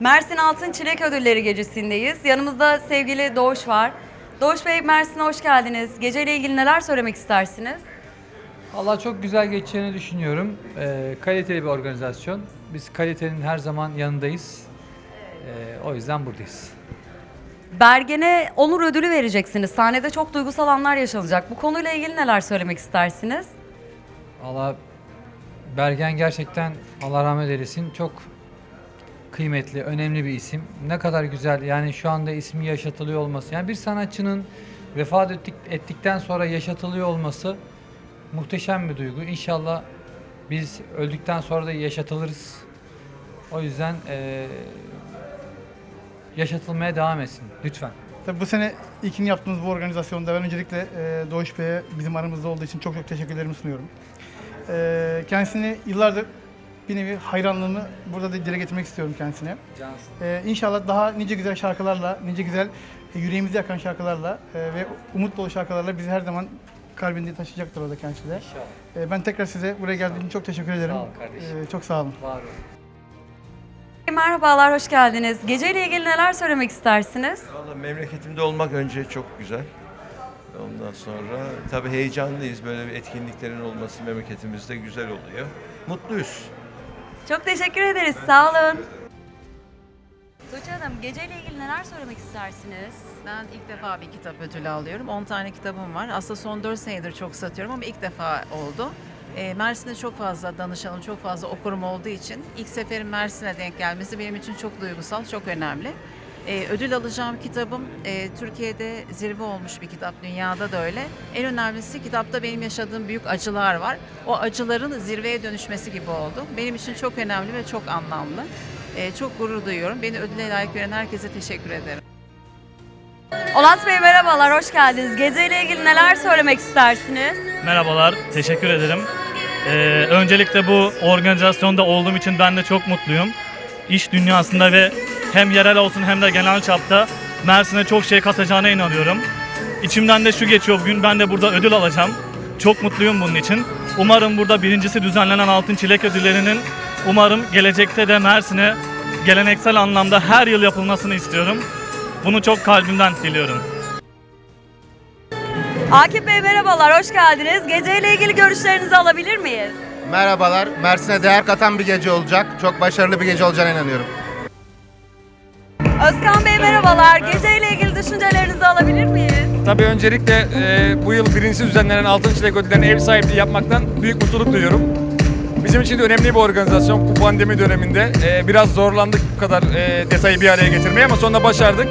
Mersin Altın Çilek Ödülleri gecesindeyiz. Yanımızda sevgili Doğuş var. Doğuş Bey Mersin'e hoş geldiniz. Geceyle ilgili neler söylemek istersiniz? Allah çok güzel geçeceğini düşünüyorum. Ee, kaliteli bir organizasyon. Biz kalitenin her zaman yanındayız. Ee, o yüzden buradayız. Bergen'e onur ödülü vereceksiniz. Sahnede çok duygusal anlar yaşanacak. Bu konuyla ilgili neler söylemek istersiniz? Allah Bergen gerçekten Allah rahmet eylesin çok kıymetli, önemli bir isim. Ne kadar güzel yani şu anda ismi yaşatılıyor olması. Yani bir sanatçının vefat ettik, ettikten sonra yaşatılıyor olması muhteşem bir duygu. İnşallah biz öldükten sonra da yaşatılırız. O yüzden eee, yaşatılmaya devam etsin lütfen. Tabii bu sene ilkini yaptığımız bu organizasyonda ben öncelikle e, Doğuş Bey'e bizim aramızda olduğu için çok çok teşekkürlerimi sunuyorum. E, kendisini yıllardır bir nevi hayranlığımı burada da dile getirmek istiyorum kendisine. E, inşallah daha nice güzel şarkılarla, nice güzel e, yüreğimizi yakan şarkılarla e, ve umut dolu şarkılarla bizi her zaman kalbinde taşıyacaktır orada kendisi de. E, ben tekrar size buraya geldiğiniz için çok teşekkür ederim. Sağ ol kardeşim. E, çok sağ olun. Var olun. Merhabalar, hoş geldiniz. Geceyle ilgili neler söylemek istersiniz? Valla memleketimde olmak önce çok güzel. Ondan sonra tabii heyecanlıyız. Böyle bir etkinliklerin olması memleketimizde güzel oluyor. Mutluyuz. Çok teşekkür ederiz. Sağ olun. Tuğçe Hanım, geceyle ilgili neler söylemek istersiniz? Ben ilk defa bir kitap ödülü alıyorum. 10 tane kitabım var. Aslında son 4 senedir çok satıyorum ama ilk defa oldu. E, Mersin'de çok fazla danışanım, çok fazla okurum olduğu için ilk seferim Mersin'e denk gelmesi benim için çok duygusal, çok önemli. E, ödül alacağım kitabım e, Türkiye'de zirve olmuş bir kitap, dünyada da öyle. En önemlisi kitapta benim yaşadığım büyük acılar var. O acıların zirveye dönüşmesi gibi oldu. Benim için çok önemli ve çok anlamlı. E, çok gurur duyuyorum. Beni ödüle layık gören herkese teşekkür ederim. Olat Bey merhabalar, hoş geldiniz. Geceyle ilgili neler söylemek istersiniz? Merhabalar, teşekkür ederim. Ee, öncelikle bu organizasyonda olduğum için ben de çok mutluyum. İş dünyasında ve hem yerel olsun hem de genel çapta Mersin'e çok şey katacağına inanıyorum. İçimden de şu geçiyor bugün, ben de burada ödül alacağım. Çok mutluyum bunun için. Umarım burada birincisi düzenlenen Altın Çilek Ödülleri'nin umarım gelecekte de Mersin'e geleneksel anlamda her yıl yapılmasını istiyorum. Bunu çok kalbimden diliyorum. Akif Bey merhabalar, hoş geldiniz. Geceyle ilgili görüşlerinizi alabilir miyiz? Merhabalar. Mersin'e değer katan bir gece olacak. Çok başarılı bir gece olacağına inanıyorum. Özkan Bey merhabalar. Geceyle ilgili düşüncelerinizi alabilir miyiz? Tabii öncelikle e, bu yıl birincisi düzenlenen Altın Çilek Ödülleri'ne ev sahipliği yapmaktan büyük mutluluk duyuyorum. Bizim için de önemli bir organizasyon bu pandemi döneminde. E, biraz zorlandık bu kadar e, detayı bir araya getirmeye ama sonunda başardık.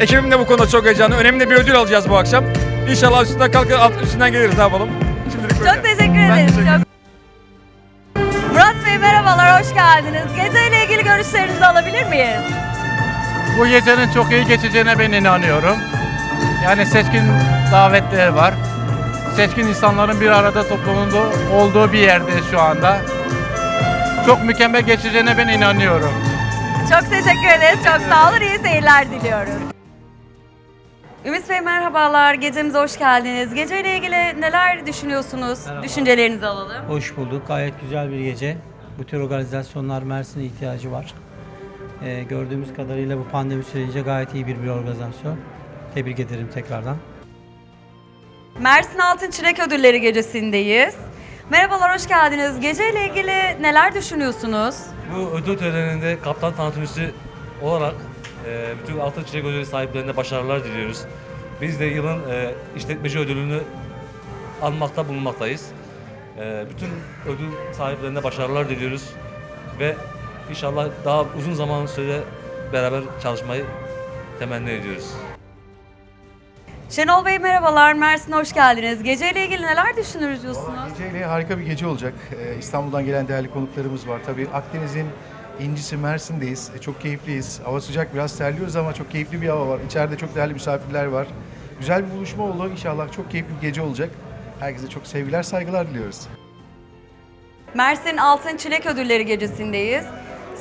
Ekibim de bu konuda çok heyecanlı. Önemli bir ödül alacağız bu akşam. İnşallah üstünden kalkar, alt üstünden geliriz ne yapalım. Şimdilik böyle. Çok teşekkür Ben ederiz. teşekkür ederim. Çok... Murat Bey merhabalar, hoş geldiniz. Geceyle ilgili görüşlerinizi alabilir miyiz? Bu gecenin çok iyi geçeceğine ben inanıyorum. Yani seçkin davetleri var. Seçkin insanların bir arada toplumunda olduğu bir yerdeyiz şu anda. Çok mükemmel geçeceğine ben inanıyorum. Çok teşekkür ederiz. Çok sağ olun. İyi seyirler diliyoruz. Ümit Bey merhabalar. Gecemize hoş geldiniz. Geceyle ilgili neler düşünüyorsunuz? Düşüncelerinizi alalım. Hoş bulduk. Gayet güzel bir gece. Bu tür organizasyonlar Mersin'e ihtiyacı var. Ee, gördüğümüz kadarıyla bu pandemi sürecince gayet iyi bir, bir organizasyon. Tebrik ederim tekrardan. Mersin Altın Çilek Ödülleri gecesindeyiz. Merhabalar, hoş geldiniz. Geceyle ilgili neler düşünüyorsunuz? Bu ödül töreninde kaptan tanıtımcısı olarak e, bütün Altın Çilek Ödülü sahiplerine başarılar diliyoruz. Biz de yılın e, işletmeci ödülünü almakta bulunmaktayız. E, bütün ödül sahiplerine başarılar diliyoruz ve inşallah daha uzun zaman süre beraber çalışmayı temenni ediyoruz. Şenol Bey merhabalar. Mersin'e hoş geldiniz. Geceyle ilgili neler düşünüyorsunuz? Geceyle harika bir gece olacak. Ee, İstanbul'dan gelen değerli konuklarımız var. Tabii Akdeniz'in incisi Mersin'deyiz. E, Çok keyifliyiz. Hava sıcak biraz terliyoruz ama çok keyifli bir hava var. İçeride çok değerli misafirler var. Güzel bir buluşma oldu. İnşallah çok keyifli bir gece olacak. Herkese çok sevgiler, saygılar diliyoruz. Mersin Altın Çilek Ödülleri gecesindeyiz.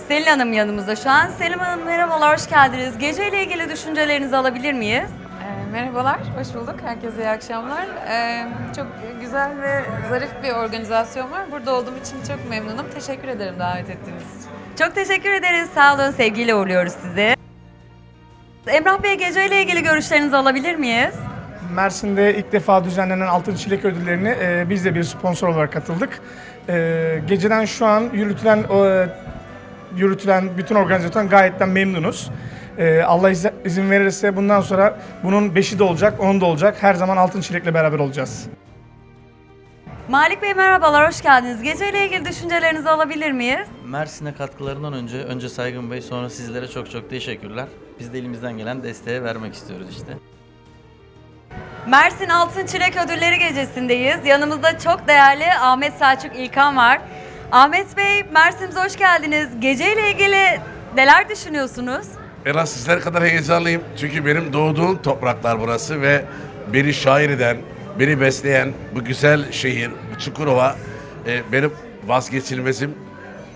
Selin Hanım yanımızda şu an. Selin Hanım merhabalar, hoş geldiniz. Geceyle ilgili düşüncelerinizi alabilir miyiz? Ee, Merhabalar, hoş bulduk. Herkese iyi akşamlar. Ee, çok güzel ve zarif bir organizasyon var. Burada olduğum için çok memnunum. Teşekkür ederim davet ettiğiniz için. Çok teşekkür ederiz. Sağ olun. Sevgiyle uğurluyoruz sizi. Emrah Bey geceyle ilgili görüşlerinizi alabilir miyiz? Mersin'de ilk defa düzenlenen Altın Çilek Ödülleri'ne e, biz de bir sponsor olarak katıldık. E, geceden şu an yürütülen e, yürütülen bütün organizasyon gayetten memnunuz. E, Allah izin, izin verirse bundan sonra bunun beşi de olacak, onun da olacak. Her zaman Altın Çilek'le beraber olacağız. Malik Bey merhabalar, hoş geldiniz. Geceyle ilgili düşüncelerinizi alabilir miyiz? Mersin'e katkılarından önce, önce Saygın Bey, sonra sizlere çok çok teşekkürler. Biz de elimizden gelen desteği vermek istiyoruz işte. Mersin Altın Çilek Ödülleri Gecesi'ndeyiz. Yanımızda çok değerli Ahmet Selçuk İlkan var. Ahmet Bey, Mersin'imize hoş geldiniz. Geceyle ilgili neler düşünüyorsunuz? En az sizler kadar heyecanlıyım. Çünkü benim doğduğum topraklar burası ve beni şair eden, beni besleyen bu güzel şehir, bu Çukurova e, benim vazgeçilmezim.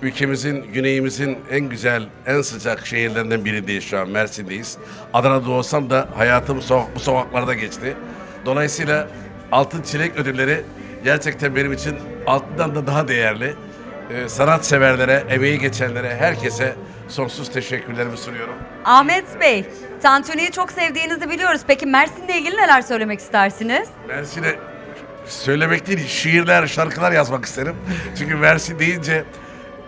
Ülkemizin, güneyimizin en güzel, en sıcak şehirlerinden birideyiz şu an. Mersin'deyiz. Adana'da olsam da hayatım sokak, bu sokaklarda geçti. Dolayısıyla Altın Çilek ödülleri gerçekten benim için altından da daha değerli. E, sanat severlere, emeği geçenlere, herkese sonsuz teşekkürlerimi sunuyorum. Ahmet Bey, Tantuni'yi çok sevdiğinizi biliyoruz. Peki Mersin'le ilgili neler söylemek istersiniz? Mersin'e söylemek değil, şiirler, şarkılar yazmak isterim. Çünkü Mersin deyince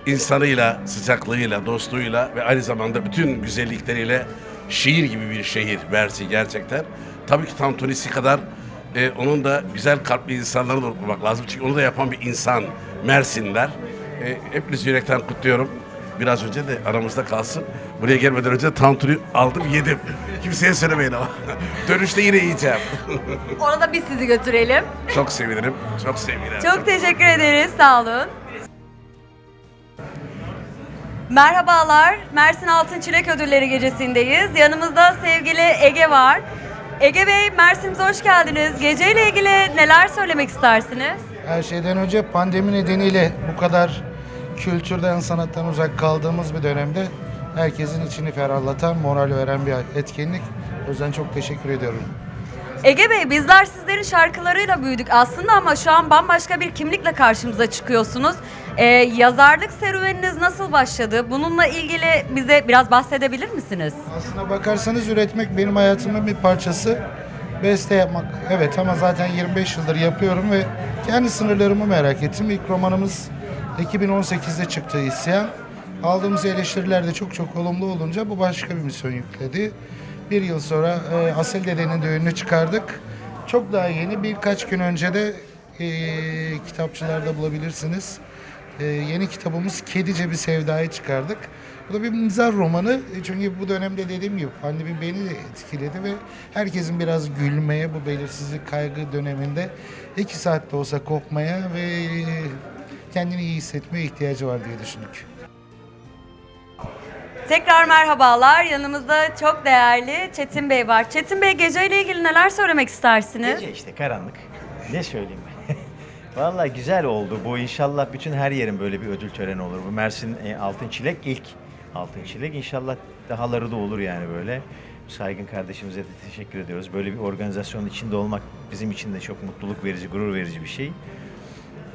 insanıyla, sıcaklığıyla, dostluğuyla ve aynı zamanda bütün güzellikleriyle şiir gibi bir şehir Mersin gerçekten. Tabii ki Tantunisi kadar e, onun da güzel kalpli insanları da unutmamak lazım. Çünkü onu da yapan bir insan Mersinler. E, hepinizi yürekten kutluyorum. Biraz önce de aramızda kalsın. Buraya gelmeden önce tantuni aldım yedim. Kimseye söylemeyin ama. Dönüşte yine yiyeceğim. Orada biz sizi götürelim. çok sevinirim. Çok sevinirim. Çok teşekkür ederiz. Sağ olun. Merhabalar. Mersin Altın Çilek Ödülleri gecesindeyiz. Yanımızda sevgili Ege var. Ege Bey, Mersin'imize hoş geldiniz. Geceyle ilgili neler söylemek istersiniz? Her şeyden önce pandemi nedeniyle bu kadar kültürden, sanattan uzak kaldığımız bir dönemde herkesin içini ferahlatan, moral veren bir etkinlik. O yüzden çok teşekkür ediyorum. Ege Bey, bizler sizlerin şarkılarıyla büyüdük aslında ama şu an bambaşka bir kimlikle karşımıza çıkıyorsunuz. Ee, yazarlık serüveniniz nasıl başladı? Bununla ilgili bize biraz bahsedebilir misiniz? Aslına bakarsanız üretmek benim hayatımın bir parçası. Beste yapmak evet ama zaten 25 yıldır yapıyorum ve kendi sınırlarımı merak ettim. İlk romanımız 2018'de çıktı İsyan. Aldığımız eleştiriler de çok çok olumlu olunca bu başka bir misyon yükledi. Bir yıl sonra e, Asil Dede'nin de önünü çıkardık. Çok daha yeni birkaç gün önce de e, kitapçılarda bulabilirsiniz. E, yeni kitabımız Kedice Bir Sevda'yı çıkardık. Bu da bir mizah romanı. E, Çünkü bu dönemde dediğim gibi pandemi beni de etkiledi ve herkesin biraz gülmeye bu belirsizlik kaygı döneminde iki saatte olsa kopmaya ve kendini iyi hissetmeye ihtiyacı var diye düşündük. Tekrar merhabalar. Yanımızda çok değerli Çetin Bey var. Çetin Bey geceyle ilgili neler söylemek istersiniz? Gece işte karanlık. Ne söyleyeyim ben? Vallahi güzel oldu bu. İnşallah bütün her yerin böyle bir ödül töreni olur. Bu Mersin e, Altın Çilek ilk Altın Çilek. İnşallah dahaları da olur yani böyle. Saygın kardeşimize de teşekkür ediyoruz. Böyle bir organizasyonun içinde olmak bizim için de çok mutluluk verici, gurur verici bir şey.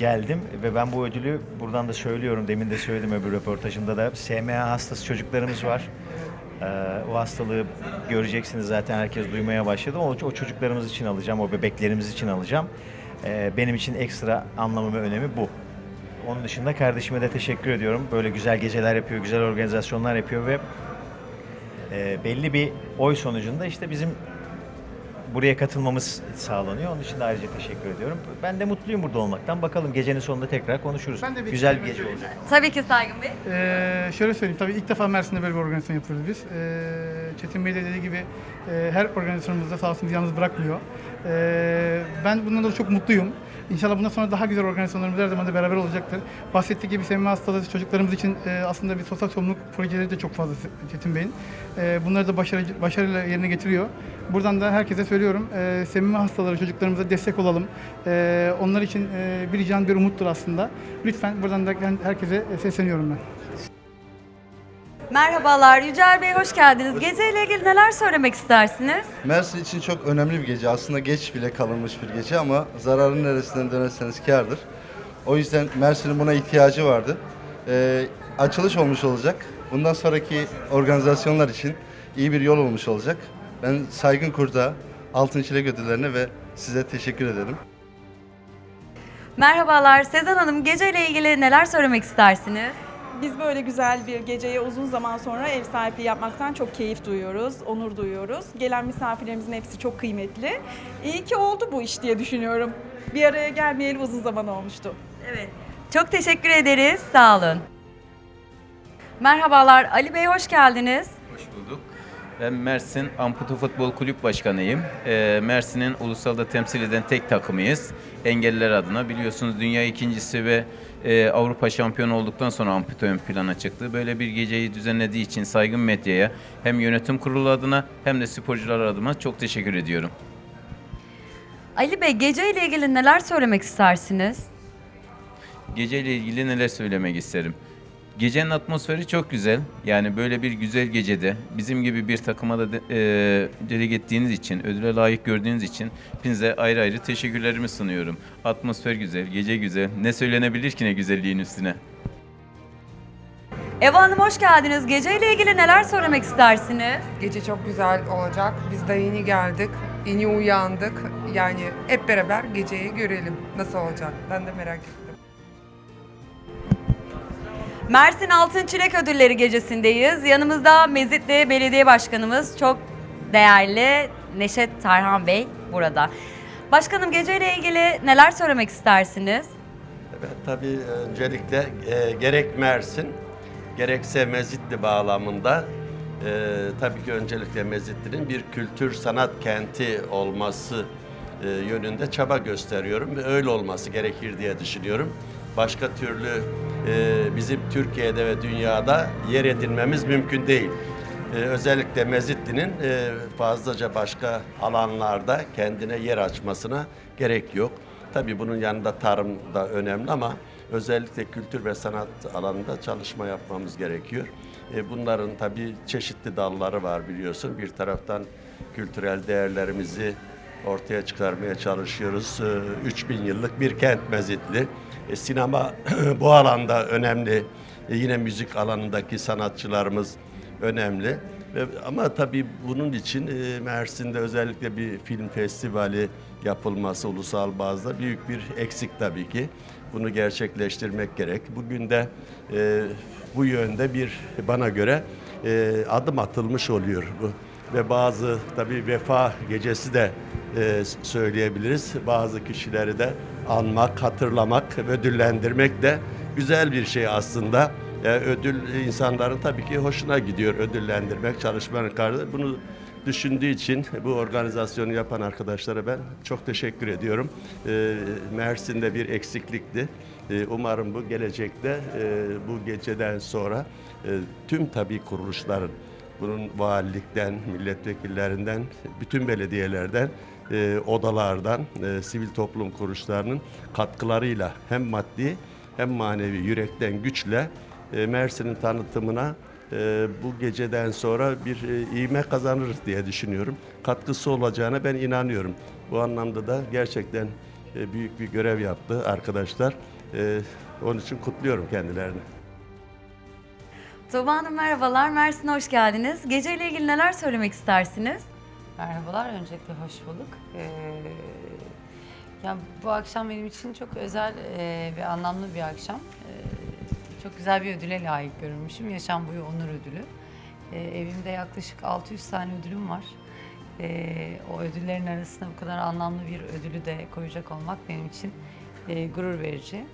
Geldim ve ben bu ödülü buradan da söylüyorum. Demin de söyledim öbür röportajımda da. SMA hastası çocuklarımız var. Ee, o hastalığı göreceksiniz zaten herkes duymaya başladı. O, o çocuklarımız için alacağım, o bebeklerimiz için alacağım. Ee, benim için ekstra anlamı ve önemi bu. Onun dışında kardeşime de teşekkür ediyorum. Böyle güzel geceler yapıyor, güzel organizasyonlar yapıyor ve e, belli bir oy sonucunda işte bizim buraya katılmamız sağlanıyor. Onun için de ayrıca teşekkür ediyorum. Ben de mutluyum burada olmaktan. Bakalım gecenin sonunda tekrar konuşuruz. Ben de bir Güzel bir kelime gece söyleyeyim. olacak. Tabii ki Saygın Bey. Ee, şöyle söyleyeyim, tabii ilk defa Mersin'de böyle bir organizasyon yapıyoruz biz. Ee, Çetin Bey de dediği gibi e, her organizasyonumuzda sağ olsun yalnız bırakmıyor. Ee, ben bundan dolayı çok mutluyum. İnşallah bundan sonra daha güzel organizasyonlarımız her zaman da beraber olacaktır. Bahsettiği gibi sevme hastalığı çocuklarımız için e, aslında bir sosyal sorumluluk projeleri de çok fazla Çetin Bey'in. E, bunları da başarı, başarıyla yerine getiriyor. Buradan da herkese söylüyorum, e, sevme hastaları çocuklarımıza destek olalım. E, onlar için e, bir can bir umuttur aslında. Lütfen buradan da herkese sesleniyorum ben. Merhabalar. Yücel Bey hoş geldiniz. Geceyle ilgili neler söylemek istersiniz? Mersin için çok önemli bir gece. Aslında geç bile kalınmış bir gece ama zararın neresinden dönerseniz kârdır. O yüzden Mersin'in buna ihtiyacı vardı. Ee, açılış olmuş olacak. Bundan sonraki organizasyonlar için iyi bir yol olmuş olacak. Ben Saygın Kurt'a, Altın Çilek Ödülleri'ne ve size teşekkür ederim. Merhabalar Sezen Hanım geceyle ilgili neler söylemek istersiniz? Biz böyle güzel bir geceye uzun zaman sonra ev sahipliği yapmaktan çok keyif duyuyoruz, onur duyuyoruz. Gelen misafirlerimizin hepsi çok kıymetli. İyi ki oldu bu iş diye düşünüyorum. Bir araya gelmeyeli uzun zaman olmuştu. Evet. Çok teşekkür ederiz. Sağ olun. Merhabalar Ali Bey hoş geldiniz. Hoş bulduk. Ben Mersin Amputu Futbol Kulüp Başkanıyım. Ee, Mersin'in ulusalda temsil eden tek takımıyız. Engelliler adına. Biliyorsunuz dünya ikincisi ve e, Avrupa şampiyonu olduktan sonra ampute ön plana çıktı. Böyle bir geceyi düzenlediği için saygın medyaya hem yönetim kurulu adına hem de sporcular adına çok teşekkür ediyorum. Ali Bey geceyle ilgili neler söylemek istersiniz? Geceyle ilgili neler söylemek isterim? Gecenin atmosferi çok güzel. Yani böyle bir güzel gecede bizim gibi bir takıma da de, e, deleg ettiğiniz için, ödüle layık gördüğünüz için hepinize ayrı ayrı teşekkürlerimi sunuyorum. Atmosfer güzel, gece güzel. Ne söylenebilir ki ne güzelliğin üstüne? Eva Hanım hoş geldiniz. Geceyle ilgili neler söylemek istersiniz? Gece çok güzel olacak. Biz de yeni geldik. Yeni uyandık. Yani hep beraber geceyi görelim. Nasıl olacak? Ben de merak ettim. Mersin Altın Çilek Ödülleri gecesindeyiz. Yanımızda Mezitli Belediye Başkanımız çok değerli Neşet Tarhan Bey burada. Başkanım geceyle ilgili neler söylemek istersiniz? Evet, tabii öncelikle e, gerek Mersin gerekse Mezitli bağlamında e, tabii ki öncelikle Mezitli'nin bir kültür sanat kenti olması e, yönünde çaba gösteriyorum ve öyle olması gerekir diye düşünüyorum. Başka türlü e, bizim Türkiye'de ve dünyada yer edinmemiz mümkün değil. E, özellikle Mezitli'nin e, fazlaca başka alanlarda kendine yer açmasına gerek yok. Tabii bunun yanında tarım da önemli ama özellikle kültür ve sanat alanında çalışma yapmamız gerekiyor. E, bunların tabii çeşitli dalları var biliyorsun. Bir taraftan kültürel değerlerimizi ortaya çıkarmaya çalışıyoruz. E, 3000 yıllık bir kent Mezitli. E, sinema bu alanda önemli. E, yine müzik alanındaki sanatçılarımız önemli. Ve, ama tabii bunun için e, Mersin'de özellikle bir film festivali yapılması ulusal bazda büyük bir eksik tabii ki. Bunu gerçekleştirmek gerek. Bugün de e, bu yönde bir bana göre e, adım atılmış oluyor bu. Ve bazı tabii vefa gecesi de e, söyleyebiliriz. Bazı kişileri de anmak, hatırlamak, ödüllendirmek de güzel bir şey aslında. E, ödül insanların tabii ki hoşuna gidiyor ödüllendirmek, çalışmanın karşılığı. Bunu düşündüğü için bu organizasyonu yapan arkadaşlara ben çok teşekkür ediyorum. E, Mersin'de bir eksiklikti. E, umarım bu gelecekte e, bu geceden sonra e, tüm tabii kuruluşların bunun valilikten, milletvekillerinden, bütün belediyelerden, e, odalardan, e, sivil toplum kuruluşlarının katkılarıyla hem maddi hem manevi yürekten güçle e, Mersin'in tanıtımına e, bu geceden sonra bir e, ivme kazanırız diye düşünüyorum. Katkısı olacağına ben inanıyorum. Bu anlamda da gerçekten e, büyük bir görev yaptı arkadaşlar. E, onun için kutluyorum kendilerini. Tuğba Hanım merhabalar. Mersin'e hoş geldiniz. Geceyle ilgili neler söylemek istersiniz? Merhabalar, öncelikle hoş bulduk. Ee, ya bu akşam benim için çok özel e, ve anlamlı bir akşam. Ee, çok güzel bir ödüle layık görülmüşüm. Yaşam boyu onur ödülü. Ee, evimde yaklaşık 600 tane ödülüm var. Ee, o ödüllerin arasında bu kadar anlamlı bir ödülü de koyacak olmak benim için e, gurur verici.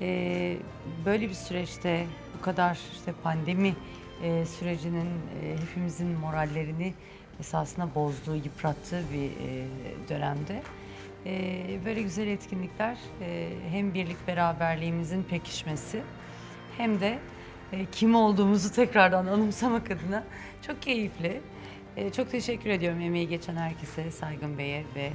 Ee, böyle bir süreçte bu kadar işte pandemi e, sürecinin e, hepimizin morallerini esasında bozduğu, yıprattığı bir e, dönemde e, böyle güzel etkinlikler e, hem birlik beraberliğimizin pekişmesi hem de e, kim olduğumuzu tekrardan anımsamak adına çok keyifli. E, çok teşekkür ediyorum emeği geçen herkese, Saygın Bey'e ve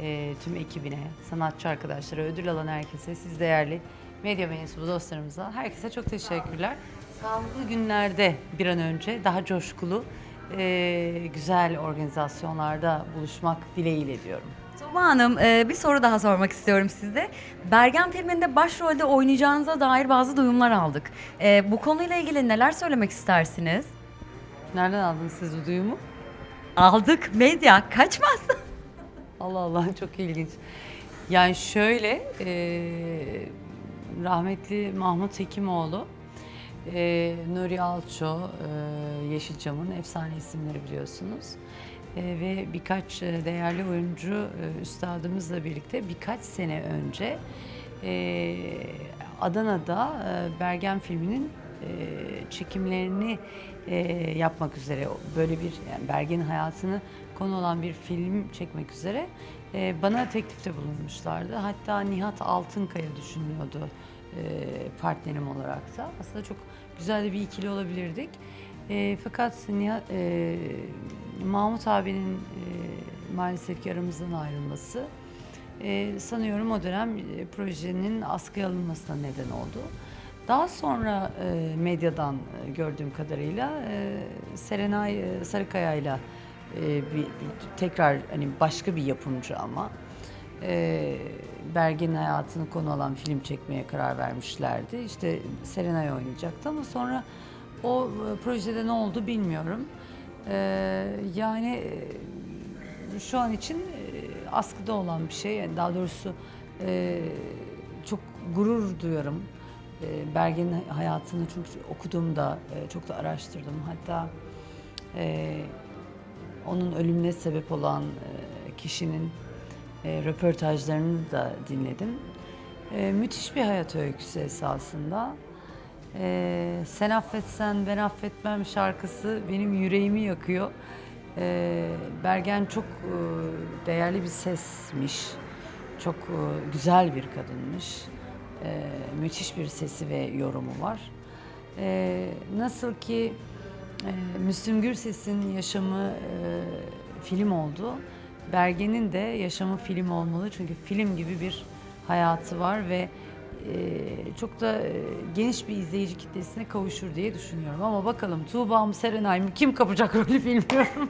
e, tüm ekibine, sanatçı arkadaşlara, ödül alan herkese, siz değerli medya mensubu dostlarımıza, herkese çok teşekkürler. Sağlıklı günlerde bir an önce daha coşkulu, e, güzel organizasyonlarda buluşmak dileğiyle diyorum. Tuğba Hanım e, bir soru daha sormak istiyorum size. Bergen filminde başrolde oynayacağınıza dair bazı duyumlar aldık. E, bu konuyla ilgili neler söylemek istersiniz? Nereden aldınız siz bu duyumu? Aldık medya kaçmaz. Allah Allah çok ilginç. Yani şöyle e, rahmetli Mahmut Hekimoğlu, e, Nuri Alço, e, Yeşilçam'ın efsane isimleri biliyorsunuz. E, ve birkaç e, değerli oyuncu e, üstadımızla birlikte birkaç sene önce e, Adana'da e, Bergen filminin e, çekimlerini e, yapmak üzere böyle bir yani Bergen'in hayatını konu olan bir film çekmek üzere e, bana teklifte bulunmuşlardı. Hatta Nihat Altınkaya düşünüyordu partnerim olarak da. Aslında çok güzel de bir ikili olabilirdik. E, fakat Nihat, e, Mahmut abinin e, maalesef ki aramızdan ayrılması e, sanıyorum o dönem e, projenin askıya alınmasına neden oldu. Daha sonra e, medyadan e, gördüğüm kadarıyla e, Serenay e, Sarıkaya'yla e, bir- tekrar hani başka bir yapımcı ama e, Bergen'in hayatını konu alan film çekmeye karar vermişlerdi. İşte Serenay oynayacaktı ama sonra o e, projede ne oldu bilmiyorum. E, yani e, şu an için e, askıda olan bir şey. Yani daha doğrusu e, çok gurur duyuyorum. E, Bergen'in hayatını çünkü okuduğumda e, çok da araştırdım. Hatta e, onun ölümüne sebep olan e, kişinin e, röportajlarını da dinledim. E, müthiş bir hayat öyküsü esasında. E, Sen affetsen ben affetmem şarkısı benim yüreğimi yakıyor. E, Bergen çok e, değerli bir sesmiş. Çok e, güzel bir kadınmış. E, müthiş bir sesi ve yorumu var. E, nasıl ki e, Müslüm Gürses'in yaşamı e, film oldu. Bergen'in de yaşamı film olmalı çünkü film gibi bir hayatı var ve e, çok da e, geniş bir izleyici kitlesine kavuşur diye düşünüyorum. Ama bakalım Tuğba mı Serenay mı kim kapacak rolü bilmiyorum.